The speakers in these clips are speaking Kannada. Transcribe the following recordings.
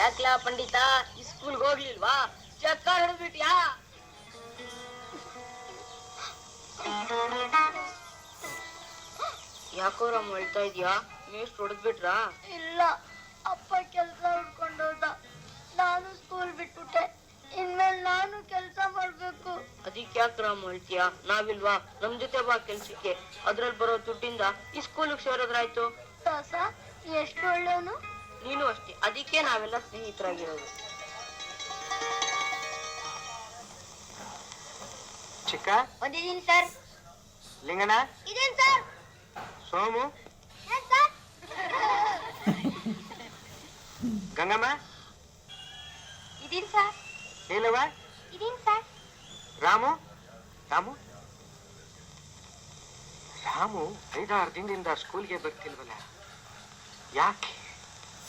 ಪಂಡಿತ? ಈ ಸ್ಕೂಲ್ಗೆ ಹೋಗ್ಲಿಲ್ವಾ? ಚಕ್ಕರ್ ಹಿಡಿದ್ಬಿಟ್ಯಾ? ಯಾಕೋ ರಾಮ್ ಹೇಳ್ತಾ ಇದೀಯಾ? ಮೇಸ್ಟ್ ಹೊಡೆದ್ಬಿಟ್ರಾ? ಇಲ್ಲ ಅಪ್ಪ ಕೆಲಸ ಹುಡ್ಕೊಂಡೋದ. ನಾನು ಸ್ಕೂಲ್ ಬಿಟ್ಬಿಟ್ಟೆ. ಇನ್ಮೇಲೆ ನಾನು ಕೆಲಸ ಮಾಡ್ಬೇಕು. ಅದಕ್ಕೆ ಯಾಕೆ ರಾಮ್ ಹೇಳ್ತೀಯಾ? ನಾವಿಲ್ವಾ? ನಮ್ ಜೊತೆ ಬಾ ಕೆಲ್ಸಕ್ಕೆ. ಅದ್ರಲ್ಲಿ ಬರೋ ದುಡ್ಡಿಂದ ಈ ಸ್ಕೂಲ್ಗೆ ಸೇರೋದ್ರಾಯ್ತು? ದಾಸ ಎಷ್ಟು ಒಳ್ಳೆಯವನು? ನೀನು ಅಷ್ಟೇ. ಅದಕ್ಕೆ ನಾವೆಲ್ಲ ಸ್ನೇಹಿತರಾಗಿರೋದು. ಚಿಕ್ಕ? ಬಂದಿದ್ದೀನಿ ಸರ್. ಲಿಂಗನ ಇದೇನ್ ಸರ್? ಸೋಮು? ಸರ್? ಗಂಗಮ್ಮ? ಇದೀನ್ ಸರ್? ನೀಲವ ಇದೀನ್ ಸರ್? ರಾಮು? ರಾಮು? ರಾಮು ಐದಾರು ದಿನದಿಂದ ಸ್ಕೂಲ್ಗೆ ಬರ್ತಿಲ್ವಲ್ಲ? ಯಾಕೆ?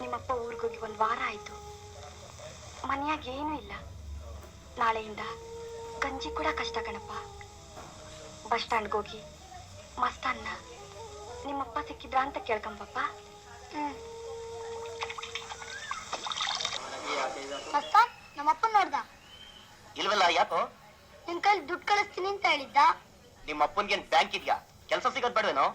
ನಿಮ್ಮಪ್ಪ ಊರಿಗೋಗಿ ಒಂದು ವಾರ ಆಯ್ತು. ಮನೆಯಾಗ ಏನೂ ಇಲ್ಲ. ನಾಳೆಯಿಂದ ಗಂಜಿ ಕೂಡ ಕಷ್ಟ ಕಣಪ್ಪ. ಬಸ್ ಸ್ಟ್ಯಾಂಡ್ಗೆ ಹೋಗಿ ಮಸ್ತಾನ್ನ ನಿಮ್ಮಪ್ಪ ಸಿಕ್ಕಿದ್ರ ಅಂತ ಕೇಳ್ಕೊಂಬಪ್ಪ. ಹ್ಮ್. ಮಸ್ತ ನಮ್ಮಪ್ಪ ನೋಡ್ದ? ಇಲ್ವಲ್ಲ ಯಾಕೋ? ನಿನ್ ಕೈಲಿ ದುಡ್ಡು ಕಳಿಸ್ತೀನಿ ಅಂತ ಹೇಳಿದ್ದ? ನಿಮ್ಮ ಅಪ್ಪನ್ಗೇನ್ ಬ್ಯಾಂಕ್ ಇದ್ಯಾ? ಕೆಲಸ ಸಿಗೋದ್ ಬೇಡವೇನೋ?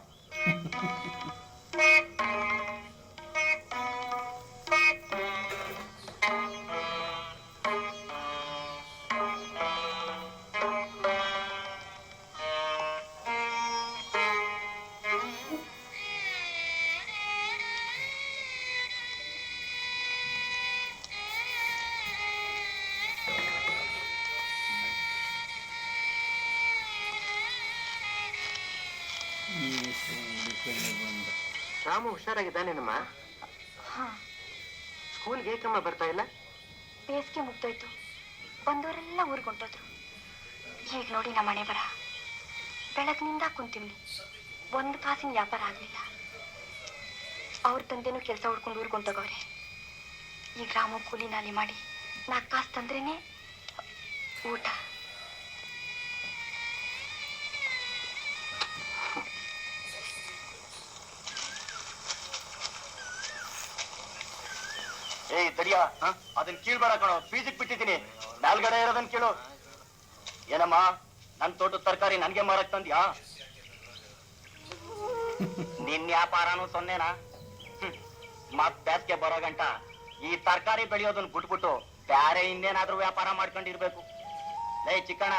ರಾಮು ಹುಷಾರಾಗಿದ್ದಾನೇನಮ್ಮ ಹಾ. ಸ್ಕೂಲ್ಗೆ ಏಕಮ್ಮ ಬರ್ತಾ ಇಲ್ಲ? ಬೇಸಿಗೆ ಮುಗ್ದೋಯ್ತು. ಬಂದವರೆಲ್ಲ ಊರಿಗೆ ಹೊಂಟೋದ್ರು. ಈಗ ನೋಡಿ ನಮ್ಮ ಮನೆ ಬರ. ಬೆಳಗ್ನಿಂದ ಕುಂತೀವಿ ಒಂದು ಕಾಸಿನ ವ್ಯಾಪಾರ ಆಗಲಿಲ್ಲ. ಅವ್ರ ತಂದೆನೂ ಕೆಲಸ ಹುಡ್ಕೊಂಡು ಊರಿಗೆ ಹೊಂಟೋಗವ್ರೆ. ಈಗ ರಾಮು ಕೂಲಿ ನಾಲಿ ಮಾಡಿ ನಾಲ್ಕು ಕಾಸು ತಂದ್ರೇನೆ ಊಟ. ಏಯ್ ತಡಿಯಾ ಅದನ್ನ ಕೀಳ್ಬೇಡ ಕಣೋ ಬೀಜಕ್ ಬಿಟ್ಟಿದ್ದೀನಿ. ಮೇಲ್ಗಡೆ ಇರೋದನ್ನ ಕೇಳು. ಏನಮ್ಮ ನನ್ ತೋಟದ ತರಕಾರಿ ನನ್ಗೆ ಮಾರಕ್ ತಂದ್ಯಾ? ನಿನ್ ವ್ಯಾಪಾರನು ಸೊನ್ನೆನಾ. ಮತ್ ಬ್ಯಾಸ್ಗೆ ಬರೋ ಗಂಟ. ಈ ತರಕಾರಿ ಬೆಳೆಯೋದನ್ನ ಬಿಟ್ಬಿಟ್ಟು ಬ್ಯಾರೆ ಇನ್ನೇನಾದ್ರೂ ವ್ಯಾಪಾರ ಮಾಡ್ಕೊಂಡಿರ್ಬೇಕು. ಲೇ ಚಿಕ್ಕಣ್ಣ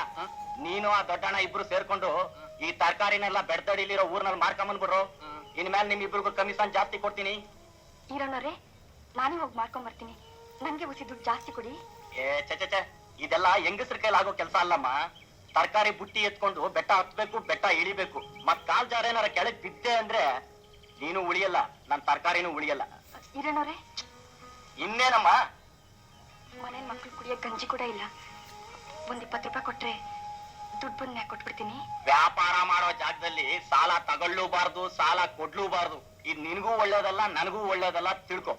ನೀನು ಆ ದೊಡ್ಡಣ್ಣ ಇಬ್ರು ಸೇರ್ಕೊಂಡು ಈ ತರಕಾರಿನೆಲ್ಲ ಬೆಡ್ದಡಿಲಿರೋ ಊರ್ನಲ್ಲಿ ಮಾರ್ಕೊಂಬಂದ್ಬಿಡ್ರು ಇನ್ಮೇಲೆ ನಿಮ್ ಇಬ್ರಿಗೂ ಕಮಿಷನ್ ಜಾಸ್ತಿ ಕೊಡ್ತೀನಿ. ಇರೋನವ್ರೆ ನಾನೇ ಹೋಗಿ ಮಾಡ್ಕೊಂಬರ್ತೀನಿ ನಂಗೆ ಉಸಿ ದುಡ್ಡು ಜಾಸ್ತಿ ಕೊಡಿ. ಏ ಚ ಇದೆಲ್ಲ ಹೆಂಗಸರ ಹೆಂಗಸ್ರ ಕೈಲಾಗೋ ಕೆಲಸ ಅಲ್ಲಮ್ಮ. ತರಕಾರಿ ಬುಟ್ಟಿ ಎತ್ಕೊಂಡು ಬೆಟ್ಟ ಹತ್ಬೇಕು ಬೆಟ್ಟ ಇಳಿಬೇಕು. ಮತ್ ಕಾಲ್ ಜಾರ ಏನಾರ ಕೆಳಗ್ ಬಿದ್ದೆ ಅಂದ್ರೆ ನೀನು ಉಳಿಯಲ್ಲ ನನ್ ತರಕಾರಿನೂ ಉಳಿಯಲ್ಲ. ಇರೋನವ್ರೆ ಇನ್ನೇನಮ್ಮ? ಮನೇಲಿ ಮಕ್ಕಳು ಕುಡಿಯೋ ಗಂಜಿ ಕೂಡ ಇಲ್ಲ. ಒಂದ್ ಇಪ್ಪತ್ತು ರೂಪಾಯಿ ಕೊಟ್ರೆ ದುಡ್ಡು ಬಂದು ಕೊಟ್ಬಿಡ್ತೀನಿ. ವ್ಯಾಪಾರ ಮಾಡೋ ಜಾಗದಲ್ಲಿ ಸಾಲ ತಗೊಳ್ಳೂಬಾರ್ದು ಸಾಲ ಕೊಡ್ಲೂಬಾರ್ದು. ಇದ್ ನಿನಗೂ ಒಳ್ಳೇದಲ್ಲ ನನಗೂ ಒಳ್ಳೇದಲ್ಲ ತಿಳ್ಕೊ.